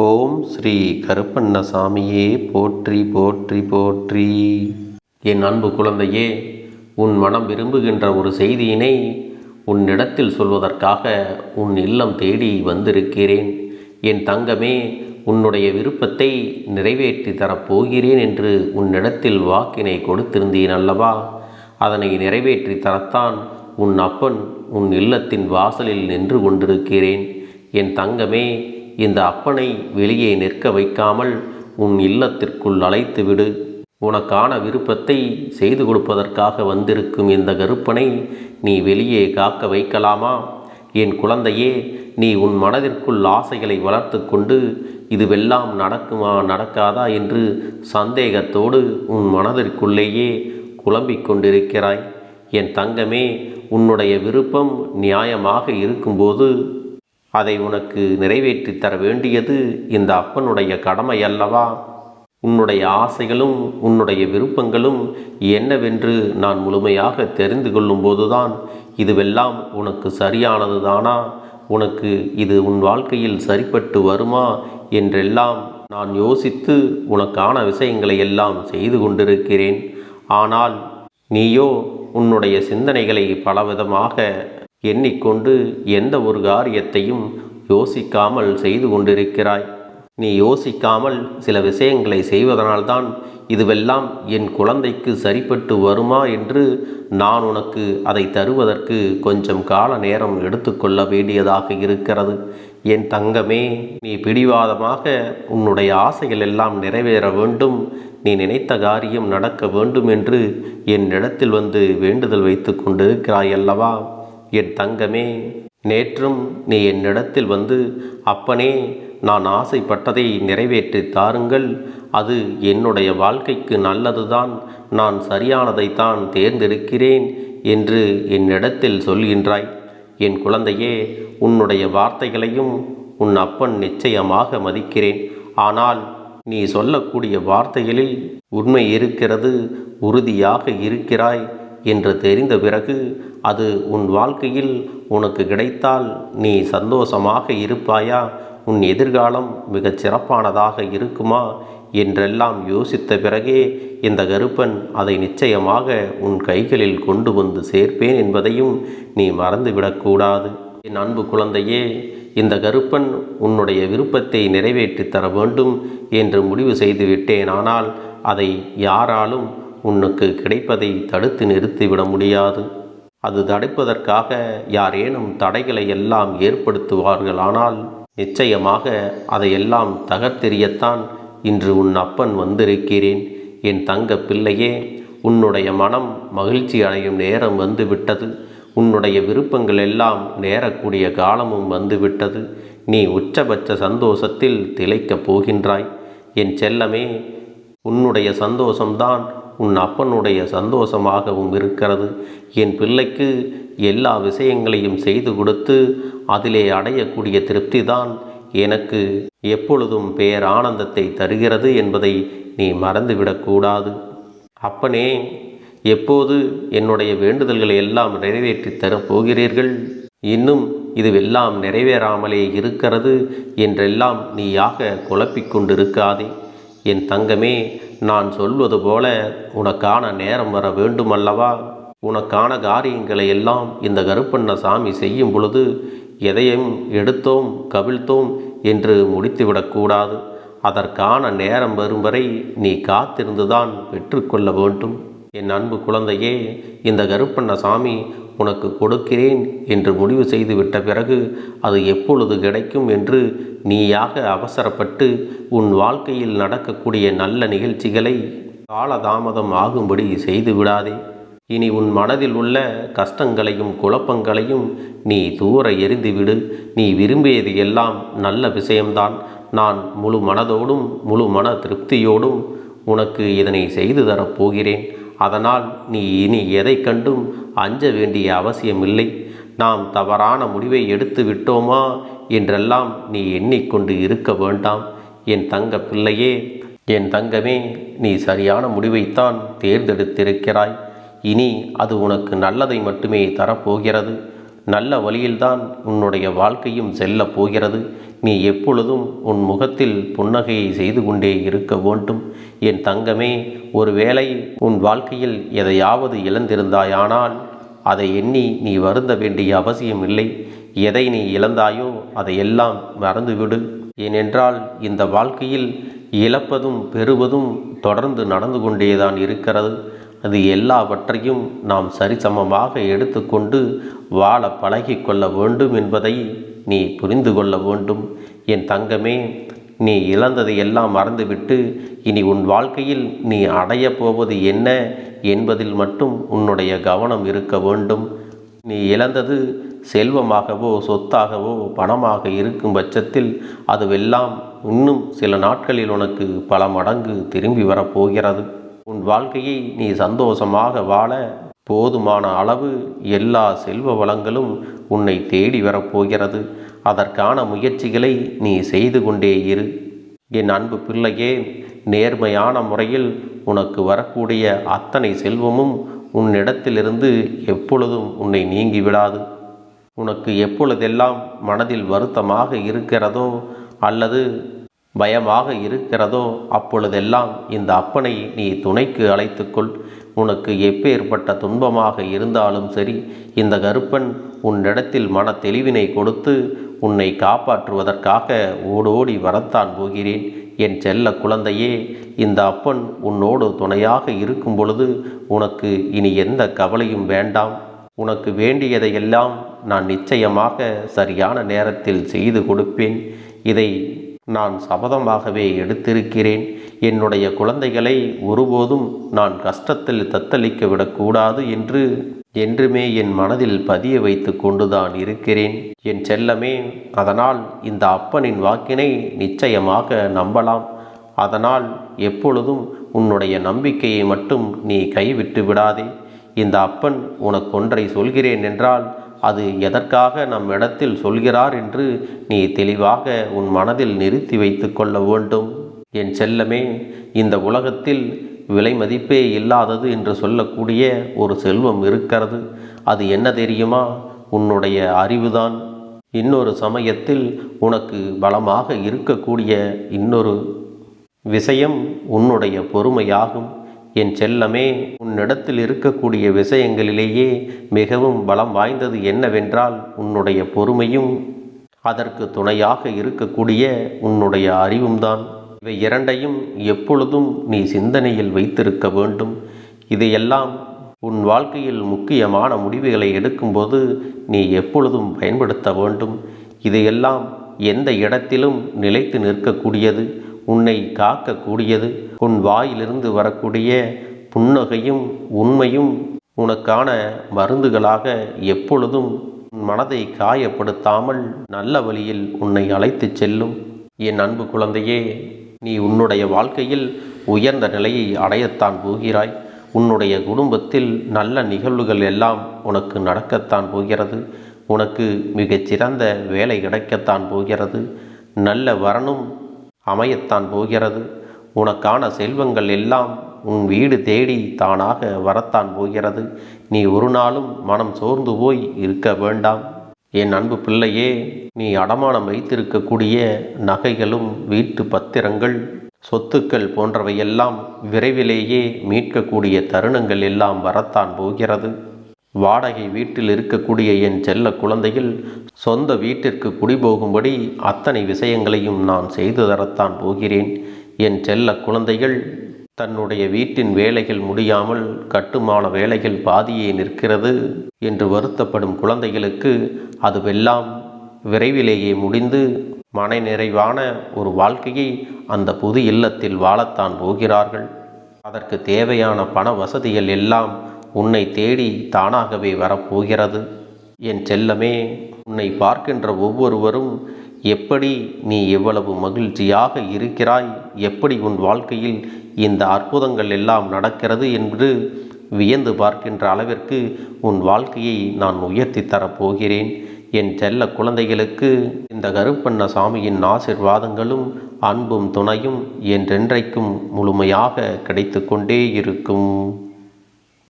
ஓம் ஸ்ரீ கருப்பண்ணசாமியே போற்றி போற்றி போற்றி. என் அன்பு குழந்தையே உன் மனம் விரும்புகின்ற ஒரு செய்தியினை உன்னிடத்தில் சொல்வதற்காக உன் இல்லம் தேடி வந்திருக்கிறேன். என் தங்கமே உன்னுடைய விருப்பத்தை நிறைவேற்றி தரப்போகிறேன் என்று உன்னிடத்தில் வாக்கினை கொடுத்திருந்தேன் அல்லவா? அதனை நிறைவேற்றி தரத்தான் உன் அப்பன் உன் இல்லத்தின் வாசலில் நின்று கொண்டிருக்கிறேன். என் தங்கமே இந்த அப்பனை வெளியே நிற்க வைக்காமல் உன் இல்லத்திற்குள் அழைத்து விடு உனக்கான விருப்பத்தை செய்து கொடுப்பதற்காக வந்திருக்கும் இந்த கருப்பனை நீ வெளியே காக்க வைக்கலாமா? என் குழந்தையே நீ உன் மனதிற்குள் ஆசைகளை வளர்த்து கொண்டு இதுவெல்லாம் நடக்குமா நடக்காதா என்று சந்தேகத்தோடு உன் மனதிற்குள்ளேயே குழம்பிக் கொண்டிருக்கிறாய். என் தங்கமே உன்னுடைய விருப்பம் நியாயமாக இருக்கும்போது அதை உனக்கு நிறைவேற்றி தர வேண்டியது இந்த அப்பனுடைய கடமை அல்லவா? உன்னுடைய ஆசைகளும் உன்னுடைய விருப்பங்களும் என்னவென்று நான் முழுமையாக தெரிந்து கொள்ளும்போதுதான் இதுவெல்லாம் உனக்கு சரியானது தானா உனக்கு இது உன் வாழ்க்கையில் சரிப்பட்டு வருமா? என்றெல்லாம் நான் யோசித்து உனக்கான விஷயங்களை எல்லாம் செய்து கொண்டிருக்கிறேன். ஆனால் நீயோ உன்னுடைய சிந்தனைகளை பலவிதமாக எண்ணிக்கொண்டு எந்த ஒரு காரியத்தையும் யோசிக்காமல் செய்து கொண்டிருக்கிறாய். நீ யோசிக்காமல் சில விஷயங்களை செய்வதனால்தான் இதுவெல்லாம் என் குழந்தைக்கு சரிப்பட்டு வருமா என்று நான் உனக்கு அதை தருவதற்கு கொஞ்சம் கால நேரம் எடுத்துக்கொள்ள வேண்டியதாக இருக்கிறது. என் தங்கமே நீ பிடிவாதமாக உன்னுடைய ஆசைகள் எல்லாம் நிறைவேற வேண்டும். நீ நினைத்த காரியம் நடக்க வேண்டும் என்று என்னிடத்தில் வந்து வேண்டுதல் வைத்து கொண்டிருக்கிறாய் அல்லவா? என் தங்கமே நேற்றும் நீ என்னிடத்தில் வந்து அப்பனே நான் ஆசைப்பட்டதை நிறைவேற்றி தாருங்கள். அது என்னுடைய வாழ்க்கைக்கு நல்லதுதான். நான் சரியானதைத்தான் தேர்ந்தெடுக்கிறேன் என்று என்னிடத்தில் சொல்கின்றாய். என் குழந்தையே உன்னுடைய வார்த்தைகளையும் உன் அப்பன் நிச்சயமாக மதிக்கிறேன். ஆனால் நீ சொல்லக்கூடிய வார்த்தைகளில் உண்மை இருக்கிறது உறுதியாக இருக்கிறாய். என்று தெரிந்த பிறகு அது உன் வாழ்க்கையில் உனக்கு கிடைத்தால் நீ சந்தோஷமாக இருப்பாயா? உன் எதிர்காலம் மிகச் சிறப்பானதாக இருக்குமா? என்றெல்லாம் யோசித்த பிறகே இந்த கருப்பன் அதை நிச்சயமாக உன் கைகளில் கொண்டு வந்து சேர்ப்பேன் என்பதையும் நீ மறந்துவிடக்கூடாது என் அன்பு குழந்தையே இந்த கருப்பன் உன்னுடைய விருப்பத்தை நிறைவேற்றித் தர வேண்டும் என்று முடிவு செய்து விட்டேன். ஆனால் அதை யாராலும் உனக்கு கிடைப்பதை தடுத்து நிறுத்திவிட முடியாது. அது தடுப்பதற்காக யாரேனும் தடைகளை எல்லாம் ஏற்படுத்துவார்கள். ஆனால் நிச்சயமாக அதையெல்லாம் தகர்த்தெறியத்தான் இன்று உன் அப்பன் வந்திருக்கிறேன். என் தங்க பிள்ளையே உன்னுடைய மனம் மகிழ்ச்சி அடையும் நேரம் வந்துவிட்டது. உன்னுடைய விருப்பங்கள் எல்லாம் நேரக்கூடிய காலமும் வந்துவிட்டது. நீ உச்சபட்ச சந்தோஷத்தில் திளைக்கப் போகின்றாய். என் செல்லமே உன்னுடைய சந்தோஷம்தான் உன் அப்பனுடைய சந்தோஷமாகவும் இருக்கிறது. என் பிள்ளைக்கு எல்லா விஷயங்களையும் செய்து கொடுத்து அதிலே அடையக்கூடிய திருப்தி தான் எனக்கு எப்பொழுதும் பேரானந்தத்தை தருகிறது என்பதை நீ மறந்துவிடக்கூடாது அப்பனே எப்போது என்னுடைய வேண்டுதல்களை எல்லாம் நிறைவேற்றி தரப்போகிறீர்கள் இன்னும் இதுவெல்லாம் நிறைவேறாமலே இருக்கிறது என்றெல்லாம் நீயாக குழப்பிக் கொண்டிருக்காதே. என் தங்கமே நான் சொல்வது போல உனக்கான நேரம் வர வேண்டுமல்லவா? உனக்கான காரியங்களை எல்லாம் இந்த கருப்பண்ண சாமி செய்யும் பொழுது எதையும் எடுத்தோம் கவிழ்த்தோம் என்று முடித்துவிடக்கூடாது அதற்கான நேரம் வரும் வரை நீ காத்திருந்துதான் பெற்றுக்கொள்ள வேண்டும். என் அன்பு குழந்தையே இந்த கருப்பண்ண சாமி உனக்கு கொடுக்கிறேன் என்று முடிவு செய்து விட்ட பிறகு அது எப்பொழுது கிடைக்கும் என்று நீயாக அவசரப்பட்டு உன் வாழ்க்கையில் நடக்கக்கூடிய நல்ல நிகழ்ச்சிகளை காலதாமதம் ஆகும்படி செய்து விடாதே. இனி உன் மனதில் உள்ள கஷ்டங்களையும் குழப்பங்களையும் நீ தூர எறிந்துவிடு நீ விரும்பியது எல்லாம் நல்ல விஷயம்தான். நான் முழு மனதோடும் முழு மன திருப்தியோடும் உனக்கு இதனை செய்து தரப்போகிறேன் அதனால் நீ இனி எதை கண்டும் அஞ்ச வேண்டிய அவசியமில்லை. நாம் தவறான முடிவை எடுத்து விட்டோமா? என்றெல்லாம் நீ எண்ணிக்கொண்டு இருக்க வேண்டாம். என் தங்க பிள்ளையே என் தங்கமே நீ சரியான முடிவைத்தான் தேர்ந்தெடுத்திருக்கிறாய். இனி அது உனக்கு நல்லதை மட்டுமே தரப்போகிறது. நல்ல வழியில்தான் உன்னுடைய வாழ்க்கையும் செல்லப் போகிறது. நீ எப்பொழுதும் உன் முகத்தில் புன்னகையை செய்து கொண்டே இருக்க வேண்டும். என் தங்கமே ஒருவேளை உன் வாழ்க்கையில் எதையாவது இழந்திருந்தாயானால் அதை எண்ணி நீ வருந்த வேண்டிய அவசியம் இல்லை எதை நீ இழந்தாயோ அதையெல்லாம் மறந்துவிடு. ஏனென்றால் இந்த வாழ்க்கையில் இழப்பதும் பெறுவதும் தொடர்ந்து நடந்து கொண்டேதான் இருக்கிறது. அது எல்லாவற்றையும் நாம் சரிசமமாக எடுத்துக்கொண்டு வாழ பழகிக்கொள்ள வேண்டும் என்பதை நீ புரிந்து கொள்ள வேண்டும். என் தங்கமே நீ இழந்ததை எல்லாம் மறந்துவிட்டு இனி உன் வாழ்க்கையில் நீ அடையப் போவது என்ன என்பதில் மட்டும் உன்னுடைய கவனம் இருக்க வேண்டும். நீ இழந்தது செல்வமாகவோ சொத்தாகவோ பணமாக இருக்கும் பட்சத்தில் அதுவெல்லாம் இன்னும் சில நாட்களில் உனக்கு பல மடங்கு திரும்பி வரப்போகிறது உன் வாழ்க்கையை நீ சந்தோஷமாக வாழ போதுமான அளவு எல்லா செல்வ வளங்களும் உன்னை தேடி வரப்போகிறது அதற்கான முயற்சிகளை நீ செய்து கொண்டே இரு. என் அன்பு பிள்ளையே நேர்மையான முறையில் உனக்கு வரக்கூடிய அத்தனை செல்வமும் உன்னிடத்திலிருந்து எப்பொழுதும் உன்னை நீங்கி விடாது. உனக்கு எப்பொழுதெல்லாம் மனதில் வருத்தமாக இருக்கிறதோ அல்லது பயமாக இருக்கிறதோ அப்பொழுதெல்லாம் இந்த அப்பனை நீ துணைக்கு அழைத்துக்கொள். உனக்கு எப்பேற்பட்ட துன்பமாக இருந்தாலும் சரி இந்த கருப்பன் உன்னிடத்தில் மன தெளிவினை கொடுத்து உன்னை காப்பாற்றுவதற்காக ஓடோடி வரத்தான் போகிறேன். என் செல்ல குழந்தையே இந்த அப்பன் உன்னோடு துணையாக இருக்கும் பொழுது உனக்கு இனி எந்த கவலையும் வேண்டாம். உனக்கு வேண்டியதையெல்லாம் நான் நிச்சயமாக சரியான நேரத்தில் செய்து கொடுப்பேன். இதை நான் சபதமாகவே எடுத்திருக்கிறேன். என்னுடைய குழந்தைகளை ஒருபோதும் நான் கஷ்டத்தில் தத்தளிக்க விடக்கூடாது என்று என்றுமே என் மனதில் பதிய வைத்து கொண்டுதான் இருக்கிறேன். என் செல்லமே அதனால் இந்த அப்பனின் வாக்கினை நிச்சயமாக நம்பலாம். அதனால் எப்பொழுதும் உன்னுடைய நம்பிக்கையை மட்டும் நீ கைவிட்டு விடாதே. இந்த அப்பன் உனக்கொன்றை சொல்கிறேன் என்றால் அது எதற்காக நம் இடத்தில் சொல்கிறார் என்று நீ தெளிவாக உன் மனதில் நிறுத்தி வைத்து கொள்ள வேண்டும். என் செல்லமே இந்த உலகத்தில் விலை மதிப்பே இல்லாதது என்று சொல்லக்கூடிய ஒரு செல்வம் இருக்கிறது. அது என்ன தெரியுமா? உன்னுடைய அறிவுதான். இன்னொரு சமயத்தில் உனக்கு பலமாக இருக்கக்கூடிய இன்னொரு விஷயம் உன்னுடைய பொறுமையாகும். என் செல்லமே உன்னிடத்தில் இருக்கக்கூடிய விஷயங்களிலேயே மிகவும் பலம் வாய்ந்தது என்னவென்றால் உன்னுடைய பொறுமையும் அதற்கு துணையாக இருக்கக்கூடிய உன்னுடைய அறிவும்தான். இவை இரண்டையும் எப்பொழுதும் நீ சிந்தனையில் வைத்திருக்க வேண்டும். இதையெல்லாம் உன் வாழ்க்கையில் முக்கியமான முடிவுகளை எடுக்கும்போது நீ எப்பொழுதும் பயன்படுத்த வேண்டும். இதையெல்லாம் எந்த இடத்திலும் நிலைத்து நிற்கக்கூடியது உன்னை காக்கக்கூடியது. உன் வாயிலிருந்து வரக்கூடிய புன்னகையும் உண்மையும் உனக்கான மருந்துகளாக எப்பொழுதும் உன் மனதை காயப்படுத்தாமல் நல்ல வழியில் உன்னை அழைத்துச் செல்லும். என் அன்பு குழந்தையே நீ உன்னுடைய வாழ்க்கையில் உயர்ந்த நிலையை அடையத்தான் போகிறாய். உன்னுடைய குடும்பத்தில் நல்ல நிகழ்வுகள் எல்லாம் உனக்கு நடக்கத்தான் போகிறது. உனக்கு மிகச்சிறந்த வேலை கிடைக்கத்தான் போகிறது. நல்ல வரனும் அமையத்தான் போகிறது. உனக்கான செல்வங்கள் எல்லாம் உன் வீடு தேடி தானாக வரத்தான் போகிறது. நீ ஒரு நாளும் மனம் சோர்ந்து போய் இருக்க வேண்டாம். என் அன்பு பிள்ளையே நீ அடமானம் வைத்திருக்கக்கூடிய நகைகளும் வீட்டு பத்திரங்கள் சொத்துக்கள் போன்றவையெல்லாம் விரைவிலேயே மீட்கக்கூடிய தருணங்கள் எல்லாம் வரத்தான் போகிறது. வாடகை வீட்டில் இருக்கக்கூடிய என் செல்ல குழந்தைகள் சொந்த வீட்டிற்கு குடிபோகும்படி அத்தனை விஷயங்களையும் நான் செய்து தரத்தான் போகிறேன். என் செல்ல குழந்தைகள் தன்னுடைய வீட்டின் வேலைகள் முடியாமல் கட்டுமான வேலைகள் பாதியே நிற்கிறது என்று வருத்தப்படும் குழந்தைகளுக்கு அதுவெல்லாம் விரைவிலேயே முடிந்து மன நிறைவான ஒரு வாழ்க்கையை அந்த புது இல்லத்தில் வாழத்தான் போகிறார்கள். அதற்கு தேவையான பண வசதிகள் எல்லாம் உன்னை தேடி தானாகவே வரப்போகிறது. என் செல்லமே உன்னை பார்க்கின்ற ஒவ்வொருவரும் எப்படி நீ எவ்வளவு மகிழ்ச்சியாக இருக்கிறாய்? எப்படி உன் வாழ்க்கையில் இந்த அற்புதங்கள் எல்லாம் நடக்கிறது என்று வியந்து பார்க்கின்ற அளவிற்கு உன் வாழ்க்கையை நான் உயர்த்தி தரப்போகிறேன் என் செல்ல குழந்தைகளுக்கு இந்த கருப்பண்ண சாமியின் ஆசிர்வாதங்களும் அன்பும் துணையும் என்றென்றைக்கும் முழுமையாக கிடைத்து கொண்டே இருக்கும்.